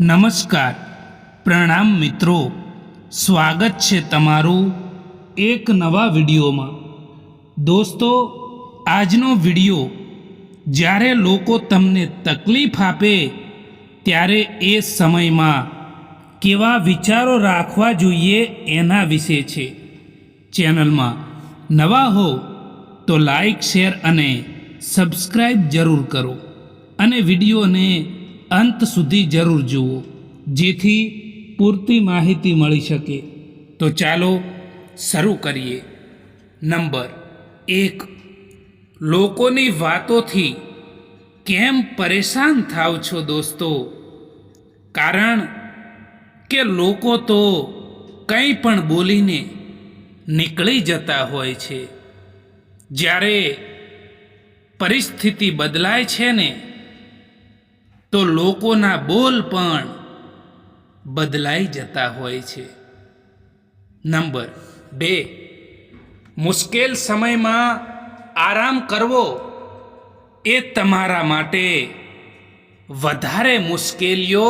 નમસ્કાર. પ્રણામ મિત્રો. સ્વાગત છે તમારું એક નવા વિડીયોમાં. દોસ્તો, આજનો વીડિયો, જ્યારે લોકો તમને તકલીફ આપે, ત્યારે એ સમયમાં કેવા વિચારો રાખવા જોઈએ એના વિશે છે. ચેનલમાં નવા હો, તો લાઈક, શેર અને સબસ્ક્રાઈબ જરૂર કરો. અને વિડીયોને અંત સુધી જરૂર જુઓ, જેથી પૂરતી માહિતી મળી શકે. તો ચાલો શરૂ કરીએ. નંબર એક. લોકોની વાતોથી કેમ પરેશાન થાવ છો દોસ્તો? કારણ કે લોકો તો કંઈ પણ બોલીને નીકળી જતા હોય છે. જ્યારે પરિસ્થિતિ બદલાય છે ને તો લોકોના બોલ પણ બદલાઈ જતા હોય છે. નંબર બે, મુશ્કેલ સમયમાં આરામ કરવો એ તમારા માટે વધારે મુશ્કેલીઓ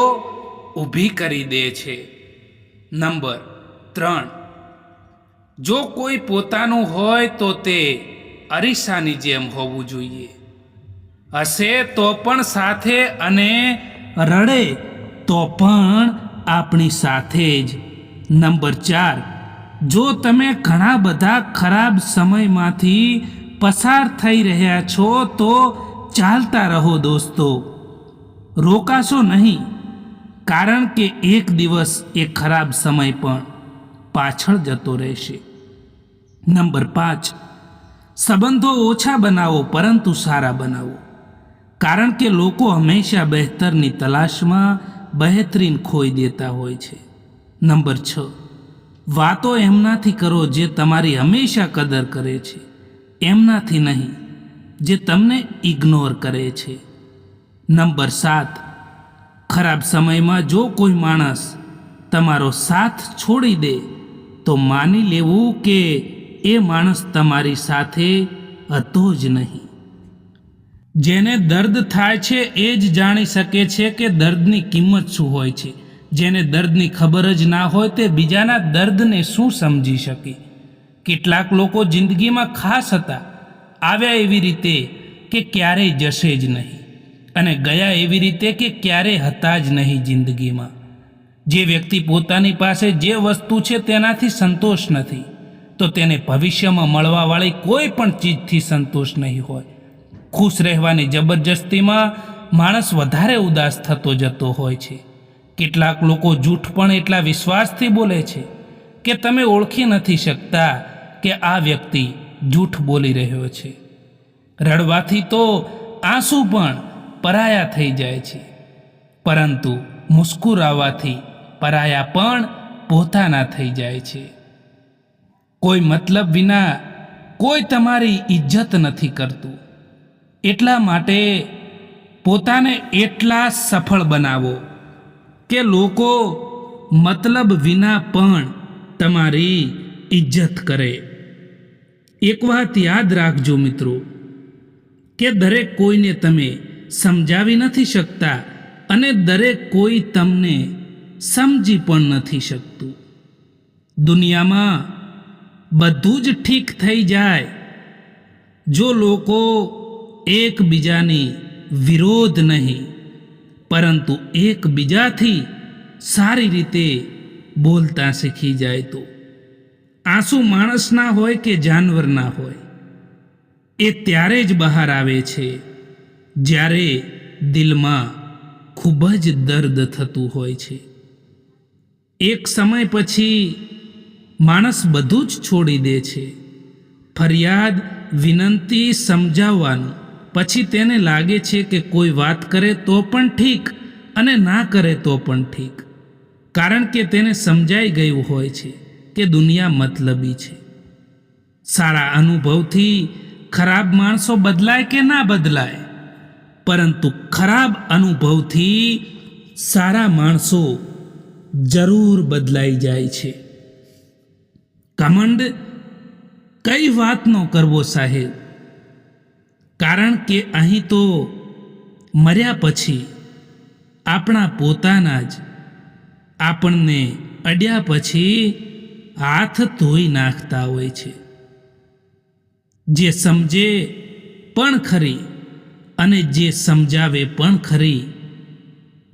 ઊભી કરી દે છે. નંબર ત્રણ, જો કોઈ પોતાનું હોય તો તે અરીસાની જેમ હોવું જોઈએ. હશે તો પણ સાથે અને રડે તો પણ આપણી સાથે જ. નંબર ચાર, જો તમે ઘણા બધા ખરાબ સમયમાંથી પસાર થઈ રહ્યા છો તો ચાલતા રહો દોસ્તો. રોકાશો નહીં, કારણ કે એક દિવસ એ ખરાબ સમય પણ પાછળ જતો રહેશે. નંબર પાંચ, સંબંધો ઓછા બનાવો પરંતુ સારા બનાવો. કારણ કે લોકો હંમેશા બહેતરની તલાશમાં બહેતરીન ખોઈ દેતા હોય છે. નંબર છ. વાતો એમનાથી કરો જે તમારી હંમેશા કદર કરે છે. એમનાથી નહીં, જે તમને ઇગ્નોર કરે છે. નંબર સાત. ખરાબ સમયમાં જો કોઈ માણસ તમારો સાથ છોડી દે, તો માની લેવું કે એ માણસ તમારી સાથે હતો જ નહીં. જેને દર્દ થાય છે એ જ જાણી શકે છે કે દર્દની કિંમત શું હોય છે. જેને દર્દની ખબર જ ના હોય તે બીજાના દર્દને શું સમજી શકે? કેટલાક લોકો જિંદગીમાં ખાસ હતા. આવ્યા એવી રીતે કે ક્યારેય જશે જ નહીં. અને ગયા એવી રીતે કે ક્યારેય હતા જ નહીં જિંદગીમાં. જે વ્યક્તિ પોતાની પાસે જે વસ્તુ છે તેનાથી સંતોષ નથી. તો તેને ભવિષ્યમાં મળવાવાળી કોઈ પણ ચીજથી સંતોષ નહીં હોય. ખુશ રહેવાની જબરજસ્તીમાં માણસ વધારે ઉદાસ થતો જતો હોય છે. કેટલાક લોકો જૂઠ પણ એટલા વિશ્વાસથી બોલે છે કે તમે ઓળખી નથી શકતા કે આ વ્યક્તિ જૂઠ બોલી રહ્યો છે. રડવાથી તો આંસુ પણ પરાયા થઈ જાય છે. પરંતુ મુસ્કુરાવાથી પરાયા પણ પોતાના થઈ જાય છે. કોઈ મતલબ વિના કોઈ તમારી ઇજ્જત નથી કરતું. એટલા માટે પોતાને એટલા સફળ બનાવો કે લોકો મતલબ વિના પણ તમારી ઇજ્જત કરે. એક વાત યાદ રાખજો મિત્રો, કે દરેક કોઈને તમે સમજાવી નથી શકતા અને દરેક કોઈ તમને સમજી પણ નથી શકતું. દુનિયામાં બધું જ ઠીક થઈ જાય. જો લોકો એકબીજાની વિરોધ નહીં, પરંતુ એકબીજાથી સારી રીતે બોલતા શીખી જાય તો. આંસુ માણસના હોય કે જાનવરના હોય, એ ત્યારે જ બહાર આવે છે, જ્યારે દિલમાં ખૂબ જ દર્દ થતું હોય છે. એક સમય પછી માણસ બધું જ છોડી દે છે. ફરિયાદ, વિનંતી, સમજાવવાનું પછી તેને લાગે છે કે કોઈ વાત કરે તો પણ ઠીક અને ના કરે તો પણ ઠીક. કારણ કે તેને સમજાઈ ગયું હોય છે કે દુનિયા મતલબી છે. સારા અનુભવથી ખરાબ માણસો બદલાય કે ના બદલાય? પરંતુ ખરાબ અનુભવથી સારા માણસો જરૂર બદલાઈ જાય છે. કમંડ, કઈ વાતનો કરવો સાહેબ? કારણ કે અહીં તો મર્યા પછી આપણા પોતાના જ આપણને અડ્યા પછી હાથ ધોઈ નાખતા હોય છે. જે સમજે પણ ખરી અને જે સમજાવે પણ ખરી,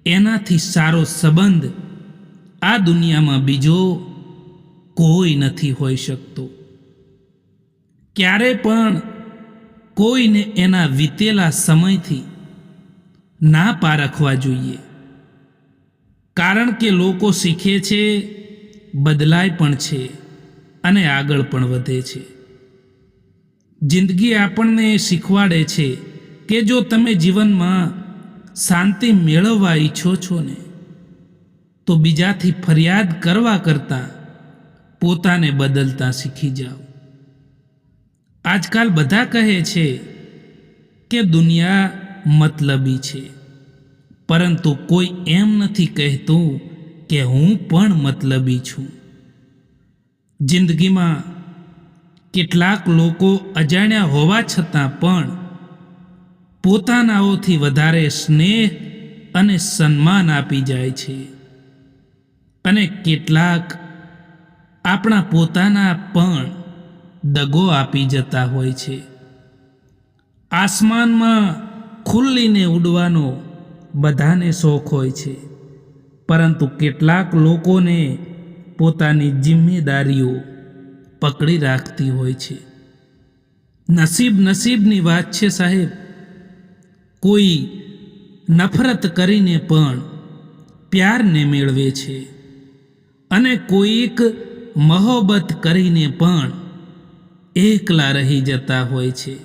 એનાથી સારો સંબંધ આ દુનિયામાં બીજો કોઈ નથી હોઈ શકતો. ક્યારે પણ કોઈને એના વીતેલા સમયથી ના પારખવા જોઈએ. કારણ કે લોકો શીખે છે, બદલાય પણ છે અને આગળ પણ વધે છે. જિંદગી આપણને શીખવાડે છે કે જો તમે જીવનમાં શાંતિ મેળવવા ઈચ્છો છો ને, તો બીજાથી ફરિયાદ કરવા કરતાં પોતાને બદલતા શીખી જાઓ. આજકાલ બધા કહે છે કે દુનિયા મતલબી છે. પરંતુ કોઈ એમ નથી કહેતું કે હું પણ મતલબી છું. જિંદગીમાં કેટલાક લોકો અજાણ્યા હોવા છતાં પણ પોતાનાઓથી વધારે સ્નેહ અને સન્માન આપી જાય છે. અને કેટલાક આપણા પોતાના પણ દગો આપી જતા હોય છે. આસમાનમાં ખુલ્લીને ઉડવાનો બધાને શોખ હોય છે. પરંતુ કેટલાક લોકોને પોતાની જિમ્મેદારીઓ પકડી રાખતી હોય છે. નસીબ નસીબની વાત છે સાહેબ. કોઈ નફરત કરીને પણ પ્યારને મેળવે છે. અને કોઈક મહોબત કરીને પણ એકલા રહી જતા હોય છે.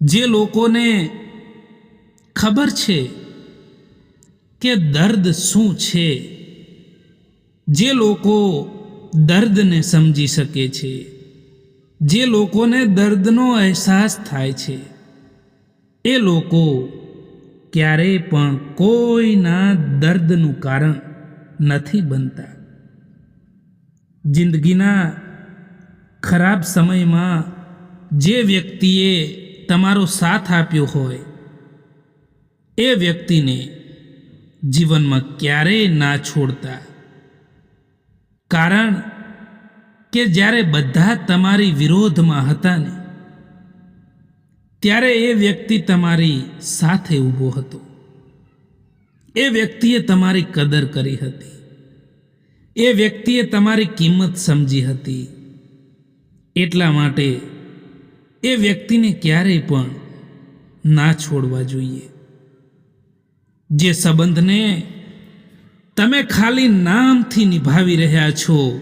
જે લોકોને ખબર છે કે દર્દ શું છે, જે લોકો દર્દને સમજી શકે છે, જે લોકોને દર્દનો અહેસાસ થાય છે, એ લોકો ક્યારેય પણ કોઈના દર્દનું કારણ નથી બનતા. જિંદગીના ખરાબ સમયમાં જે વ્યક્તિએ તમારો સાથ આપ્યો હોય, એ વ્યક્તિને જીવનમાં ક્યારેય ના છોડતા. કારણ કે જ્યારે બધા તમારી વિરોધમાં હતા ને, ત્યારે એ વ્યક્તિ તમારી સાથે ઊભો હતો. એ વ્યક્તિએ તમારી કદર કરી હતી. એ વ્યક્તિએ તમારી કિંમત સમજી હતી. એટલા માટે એ વ્યક્તિને ક્યારેય પણ ના છોડવા જોઈએ. જે સંબંધને તમે ખાલી નામથી નિભાવી રહ્યા છો,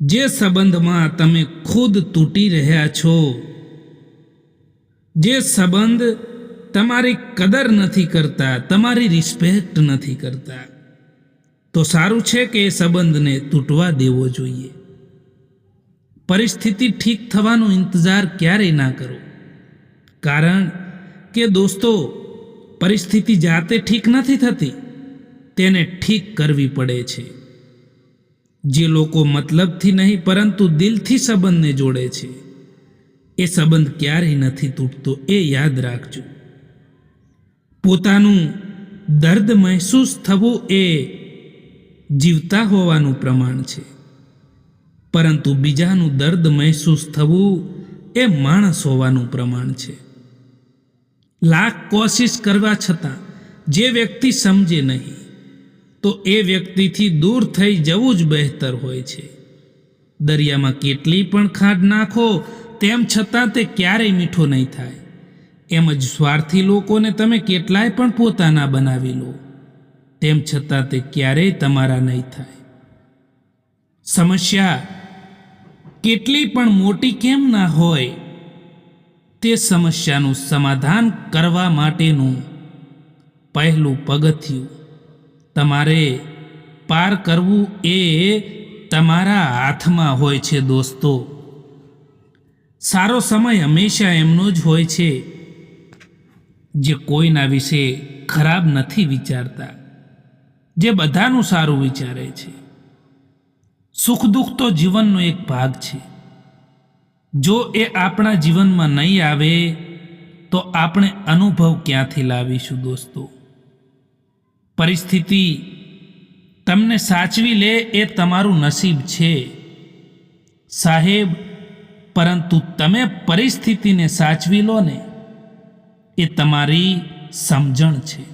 જે સંબંધમાં તમે ખુદ તૂટી રહ્યા છો, જે સંબંધ તમારી કદર નથી કરતા, તમારી રિસ્પેક્ટ નથી કરતા, તો સારું છે કે એ સંબંધને તૂટવા દેવો જોઈએ. પરિસ્થિતિ ઠીક થવાનો ઇંતજાર ક્યારેય ના કરો. કારણ કે દોસ્તો, પરિસ્થિતિ જાતે ઠીક નથી થતી, તેને ઠીક કરવી પડે છે. જે લોકો મતલબથી નહીં, પરંતુ દિલથી સંબંધને જોડે છે, એ સંબંધ ક્યારેય નથી તૂટતો, એ યાદ રાખજો. પોતાનું દર્દ મહેસૂસ થવું એ જીવતા હોવાનું પ્રમાણ છે. પરંતુ બીજાનું દર્દ મહેસૂસ થવું એ માણસ હોવાનું પ્રમાણ છે. લાખ કોશિશ કરવા છતાં જે વ્યક્તિ સમજે નહીં, તો એ વ્યક્તિથી દૂર થઈ જવું જ બહેતર હોય છે. દરિયામાં કેટલી પણ ખાંડ નાખો, તેમ છતાં તે ક્યારેય મીઠો નહીં થાય. એમ જ સ્વાર્થી લોકોને તમે કેટલાય પણ પોતાના બનાવી લો, તેમ છતાં તે ક્યારેય તમારા નહીં થાય. સમસ્યા કેટલી પણ મોટી કેમ ના હોય, તે સમસ્યાનું સમાધાન કરવા માટેનું પહેલું પગથિયું. તમારે પાર કરવું એ તમારા હાથમાં હોય છે દોસ્તો. સારો સમય હંમેશા એમનો જ હોય છે, જે કોઈના વિશે ખરાબ નથી વિચારતા, જે બધાનું સારું વિચારે છે. સુખ દુઃખ તો જીવનનો એક ભાગ છે. જો એ આપણા જીવનમાં નહીં આવે, તો આપણે અનુભવ ક્યાંથી લાવીશું દોસ્તો? પરિસ્થિતિ તમને સાચવી લે એ તમારું નસીબ છે. સાહેબ, પરંતુ તમે પરિસ્થિતિને સાચવી લો ને, એ તમારી સમજણ છે.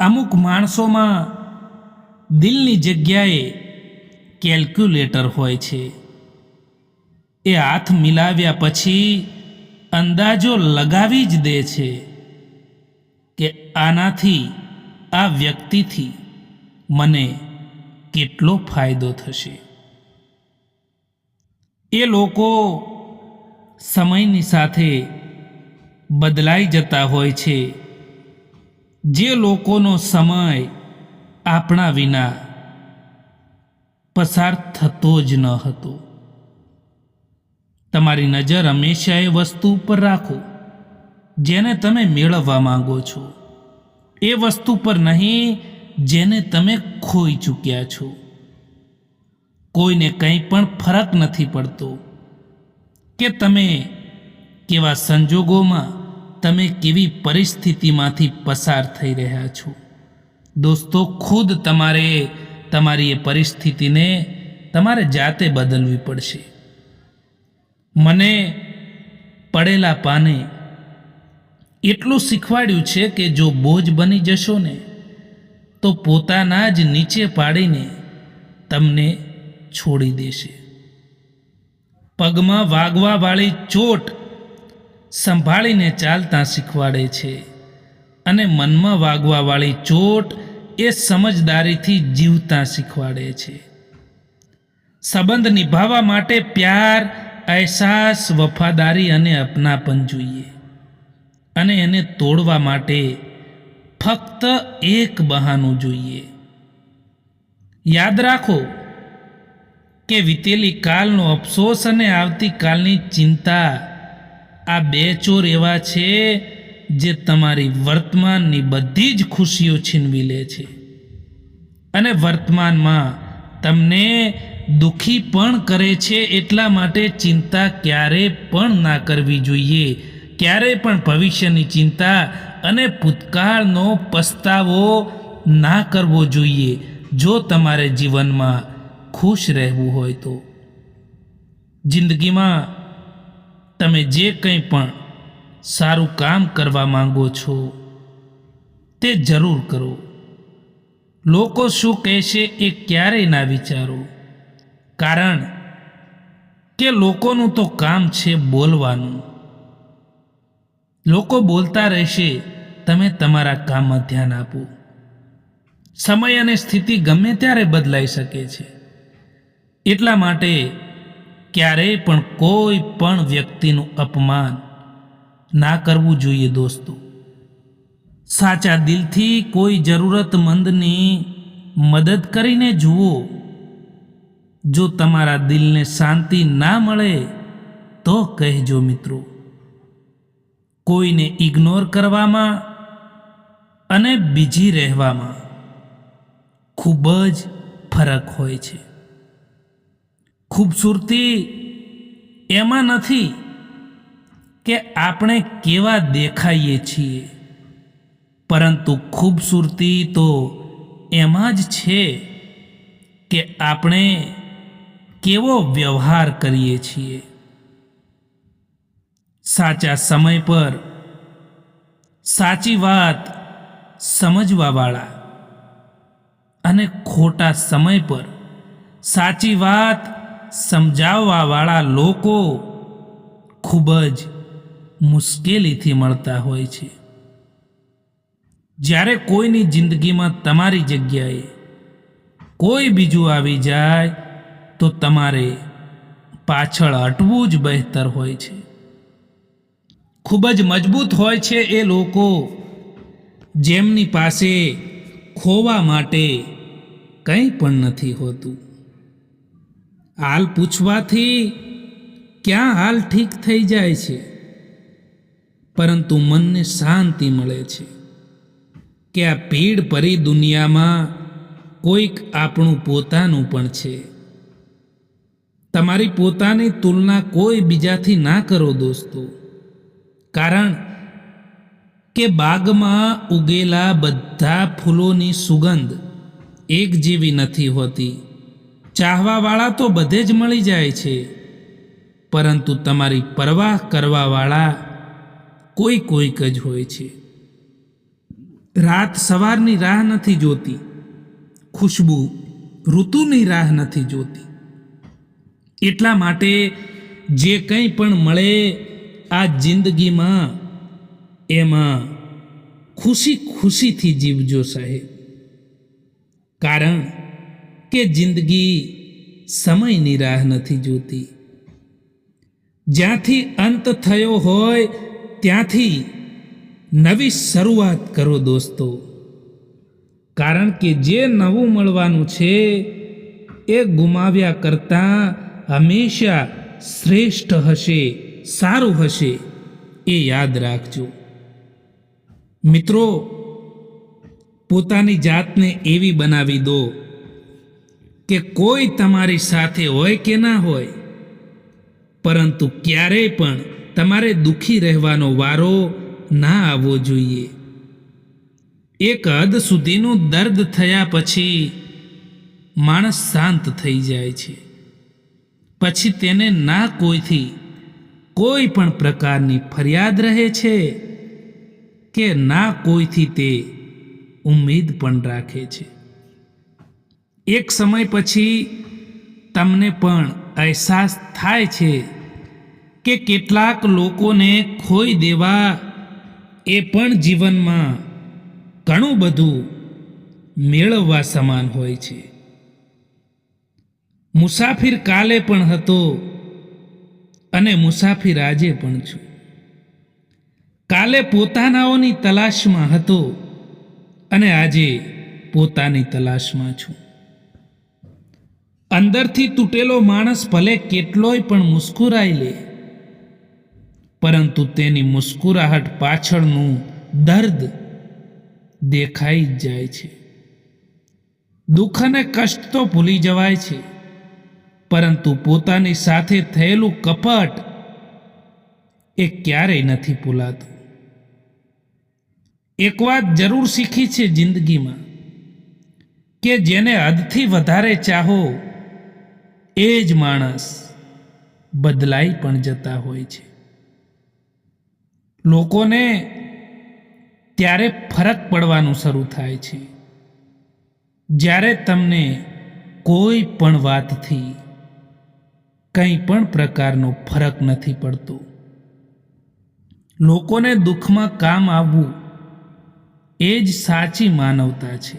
અમુક માણસોમાં દિલની જગ્યાએ કેલ્ક્યુલેટર હોય છે. એ હાથ મિલાવ્યા પછી અંદાજો લગાવી જ દે છે કે આનાથી, આ વ્યક્તિથી મને કેટલો ફાયદો થશે. એ લોકો સમયની સાથે બદલાઈ જતા હોય છે. જે લોકોનો સમય આપણા વિના પસાર થતો જ ન હતો. તમારી નજર હંમેશા એ વસ્તુ ઉપર રાખો, જેને તમે મેળવવા માંગો છો. એ વસ્તુ પર નહીં, જેને તમે ખોઈ ચૂક્યા છો. કોઈને કંઈ પણ ફરક નથી પડતો. કે તમે કેવા સંજોગોમાં તમે કેવી પરિસ્થિતિમાંથી પસાર થઈ રહ્યા છો. દોસ્તો, ખુદ તમારે તમારી એ પરિસ્થિતિને તમારે જાતે બદલવી પડશે. મને પડેલા પાને એટલું શીખવાડ્યું છે કે જો બોજ બની જશો ને, તો પોતાના જ નીચે પાડીને તમને છોડી દેશે. પગમાં વાગવાવાળી ચોટ સંભાળીને ચાલતા શીખવાડે છે અને મનમાં વાગવાવાળી ચોટ એ સમજદારીથી જીવતા શીખવાડે છે. સંબંધ નિભાવવા માટે પ્યાર, અહેસાસ, વફાદારી અને અપનાપન જોઈએ અને એને તોડવા માટે ફક્ત એક બહાનું જોઈએ. યાદ રાખો કે વીતેલી કાલનો અફસોસ અને આવતીકાલની ચિંતા આ બે ચોર એવા છે જે તમારી વર્તમાનની બધી જ ખુશીઓ છીનવી લે છે. અને વર્તમાનમાં તમને દુઃખી પણ કરે છે એટલા માટે ચિંતા ક્યારે પણ ના કરવી જોઈએ. ક્યારે પણ ભવિષ્યની ચિંતા અને ભૂતકાળનો પસ્તાવો ના કરવો જોઈએ. જો તમારે જીવનમાં ખુશ રહેવું હોય તો. જિંદગીમાં તમે જે કંઈ પણ સારું કામ કરવા માંગો છો, તે જરૂર કરો. લોકો શું કહેશે એ ક્યારેય ના વિચારો, કારણ કે લોકોનું તો કામ છે બોલવાનું. લોકો બોલતા રહેશે, તમે તમારા કામમાં ધ્યાન આપો. સમય અને સ્થિતિ ગમે ત્યારે બદલાઈ શકે છે. એટલા માટે ક્યારેય પણ કોઈ પણ વ્યક્તિનું અપમાન ના કરવું જોઈએ દોસ્તો. સાચા દિલથી કોઈ જરૂરતમંદની મદદ કરીને જુઓ. જો તમારા દિલને શાંતિ ના મળે, તો કહેજો મિત્રો. કોઈને ઇગ્નોર કરવામાં અને બીજી રહેવામાં ખૂબ જ ફરક હોય છે. ખૂબસૂરતી એમાં નથી. કે આપણે કેવા દેખાઈએ છીએ? પરંતુ ખૂબસૂરતી તો એમાં જ છે કે આપણે કેવો વ્યવહાર કરીએ છીએ. સાચા સમય પર સાચી વાત સમજવાવાળા અને ખોટા સમય પર સાચી વાત સમજાવવાવાળા લોકો ખૂબ જ મુશ્કેલીથી મળતા હોય છે. જ્યારે કોઈની જિંદગીમાં તમારી જગ્યાએ કોઈ બીજું આવી જાય, તો તમારે પાછળ હટવું જ બહેતર હોય છે. ખૂબ જ મજબૂત હોય છે એ લોકો જેમની પાસે ખોવા માટે કંઈ પણ નથી હોતું. હાલ પૂછવાથી ક્યાં હાલ ઠીક થઈ જાય છે? પરંતુ મનને શાંતિ મળે છે કે આ ભીડ ભરી દુનિયામાં કોઈક આપણું પોતાનું પણ છે. તમારી પોતાની તુલના કોઈ બીજાથી ના કરો દોસ્તો. કારણ કે બાગમાં ઉગેલા બધા ફૂલોની સુગંધ એક જેવી નથી હોતી. ચાહવાવાળા તો બધે જ મળી જાય છે. પરંતુ તમારી પરવાહ કરવાવાળા કોઈ કોઈક જ હોય છે. રાત સવારની રાહ નથી જોતી. ખુશ્બુ ઋતુની રાહ નથી જોતી. એટલા માટે જે કંઈ પણ મળે આ જિંદગીમાં, એમાં ખુશી ખુશીથી જીવજો સાહેબ. કારણ કે જિંદગી સમયની રાહ નથી જોતી. જ્યાંથી અંત થયો હોય ત્યાંથી નવી શરૂઆત કરો દોસ્તો. કારણ કે જે નવું મળવાનું છે, એ ગુમાવ્યા કરતાં હંમેશા શ્રેષ્ઠ હશે, સારું હશે, એ યાદ રાખજો. મિત્રો, પોતાની જાતને એવી બનાવી દો કે કોઈ તમારી સાથે હોય કે ના હોય, પરંતુ ક્યારેય પણ તમારે દુઃખી રહેવાનો વારો ના આવવો જોઈએ. એક હદ સુધીનું દર્દ થયા પછી માણસ શાંત થઈ જાય છે. પછી તેને ના કોઈથી કોઈ પણ પ્રકારની ફરિયાદ રહે છે કે ના કોઈથી તે ઉમ્મીદ પણ રાખે છે. એક સમય પછી તમને પણ અહેસાસ થાય છે કે કેટલાક લોકોને ખોઈ દેવા એ પણ જીવનમાં ઘણું બધું મેળવવા સમાન હોય છે. મુસાફિર કાલે પણ હતો અને મુસાફિર આજે પણ છું. કાલે પોતાનાઓની તલાશમાં હતો અને આજે પોતાની તલાશમાં છું. અંદરથી તૂટેલો માણસ ભલે કેટલોય પણ મુસ્કુરાઈ લે પરંતુ તેની મુસ્કુરાહટ પાછળનું દર્દ દેખાઈ જ જાય છે. દુઃખ અને કષ્ટ તો ભૂલી જવાય છે, પરંતુ પોતાની સાથે થયેલું કપટ એ ક્યારેય નથી ભૂલાતું. એક વાત જરૂર શીખી છે જિંદગીમાં, કે જેને હદથી વધારે ચાહો, એ જ માણસ બદલાઈ પણ જતા હોય છે. લોકોને ત્યારે ફરક પડવાનું શરૂ થાય છે. જ્યારે તમને કોઈ પણ વાતથી કંઈ પણ પ્રકારનો ફરક નથી પડતો. લોકોને દુઃખમાં કામ આવવું એ જ સાચી માનવતા છે.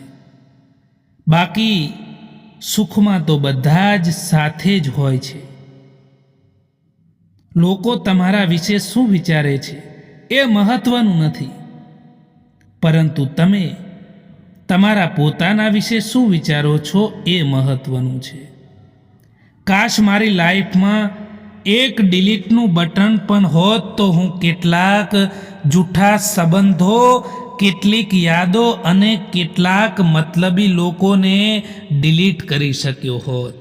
બાકી સુખમાં તો બધા જ સાથે જ હોય છે. લોકો તમારા વિશે શું વિચારે છે? એ મહત્વનું નથી. પરંતુ તમે તમારા પોતાના વિશે શું વિચારો છો એ મહત્વનું છે. કાશ મારી લાઈફમાં એક ડિલીટનું બટન પણ હોત તો હું કેટલાક જૂઠા સંબંધો, કેટલીક યાદો અને કેટલાક મતલબી લોકોને ડિલીટ કરી શક્યો હોત.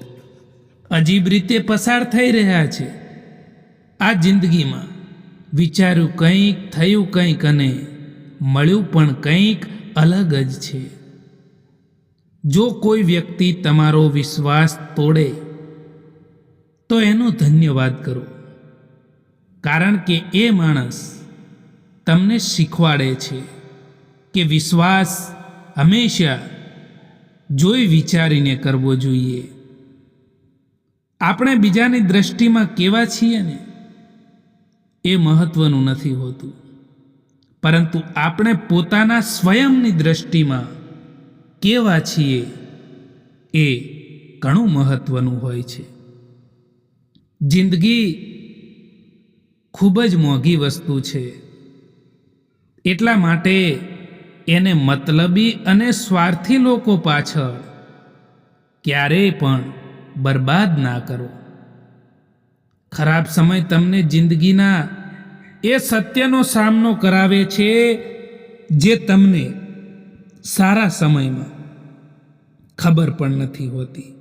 અજીબ રીતે પસાર થઈ રહ્યા છે. આ જિંદગીમાં વિચાર્યું કંઈક, થયું કંઈક અને મળ્યું પણ કંઈક અલગ જ છે. જો કોઈ વ્યક્તિ તમારો વિશ્વાસ તોડે, તો એનો ધન્યવાદ કરો. કારણ કે એ માણસ તમને શીખવાડે છે કે વિશ્વાસ હંમેશા જોઈ વિચારીને કરવો જોઈએ. આપણે બીજાની દ્રષ્ટિમાં કેવા છીએ ને? એ મહત્વનું નથી હોતું. પરંતુ આપણે પોતાના સ્વયંની દ્રષ્ટિમાં કેવા છીએ એ ઘણું મહત્વનું હોય છે. જિંદગી ખૂબ જ મોંઘી વસ્તુ છે. એટલા માટે એને મતલબી અને સ્વાર્થી લોકો પાછળ ક્યારેય પણ બરબાદ ના કરો. ખરાબ સમય તમને જિંદગીના એ સત્યનો સામનો કરાવે છે જે તમને સારા સમયમાં ખબર પણ નથી હોતી.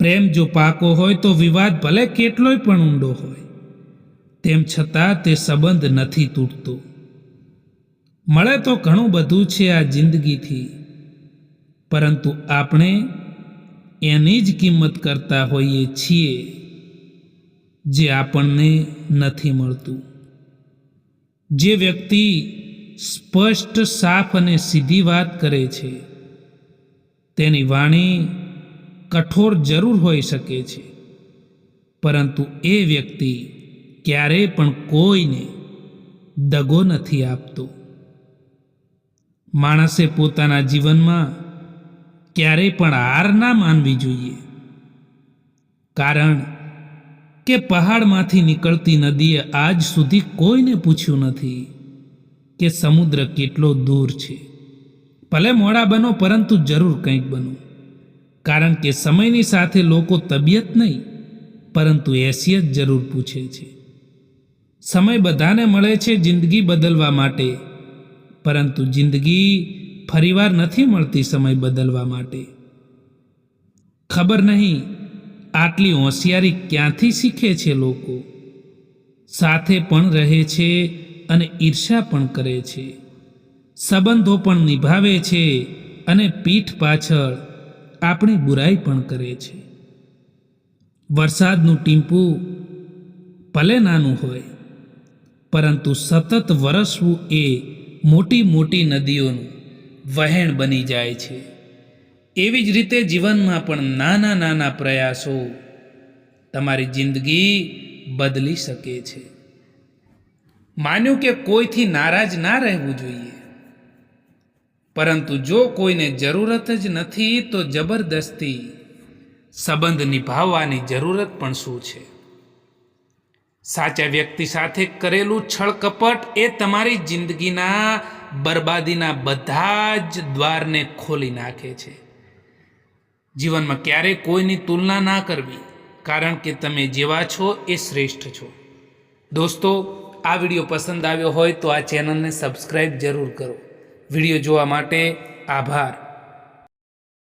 પ્રેમ જો પાકો હોય તો વિવાદ ભલે કેટલોય પણ ઊંડો હોય, તેમ છતાં તે સંબંધ નથી તૂટતો. મળે તો ઘણું બધું છે આ જિંદગીથી, પરંતુ આપણે એની જ કિંમત કરતા હોઈએ છીએ. જે આપણને નથી મળતું. જે વ્યક્તિ સ્પષ્ટ, સાફ અને સીધી વાત કરે છે, તેની વાણી કઠોર જરૂર હોઈ શકે છે. પરંતુ એ વ્યક્તિ ક્યારેય પણ કોઈને દગો નથી આપતો. માણસે પોતાના જીવનમાં ક્યારેય પણ હાર ના માનવી જોઈએ. કારણ કે પહાડમાંથી નીકળતી નદીએ આજ સુધી કોઈને પૂછ્યું નથી કે સમુદ્ર કેટલો દૂર છે. ભલે મોડા બનો, પરંતુ જરૂર કંઈક બનો. કારણ કે સમયની સાથે લોકો તબિયત નહીં, પરંતુ હેસિયત જરૂર પૂછે છે. સમય બધાને મળે છે જિંદગી બદલવા માટે, પરંતુ જિંદગી ફરીવાર નથી મળતી સમય બદલવા માટે. ખબર નહીં આટલી હોશિયારી ક્યાંથી શીખે છે લોકો? સાથે પણ રહે છે અને ઈર્ષા પણ કરે છે. સંબંધો પણ નિભાવે છે અને પીઠ પાછળ આપણી બુરાઈ પણ કરે છે. વરસાદનું ટીમ્પું ભલે નાનું હોય, પરંતુ સતત વરસવું એ મોટી મોટી નદીઓનું વહેણ બની જાય છે. એવી જ રીતે જીવનમાં પણ નાના નાના પ્રયાસો તમારી જિંદગી બદલી શકે છે. માન્યું કે કોઈથી નારાજ ના રહેવું જોઈએ. પરંતુ જો કોઈને જરૂરત જ નથી, તો જબરદસ્તી સંબંધ નિભાવવાની જરૂરત પણ શું છે? સાચા વ્યક્તિ સાથે કરેલું છળકપટ એ તમારી જિંદગીના બરબાદીના બધા જ દ્વારને ખોલી નાખે છે. જીવનમાં ક્યારેય કોઈની તુલના ના કરવી, કારણ કે તમે જેવા છો એ શ્રેષ્ઠ છો. દોસ્તો, આ વીડિયો પસંદ આવ્યો હોય તો આ ચેનલને સબસ્ક્રાઈબ જરૂર કરો. વીડિયો જોવા માટે આભાર.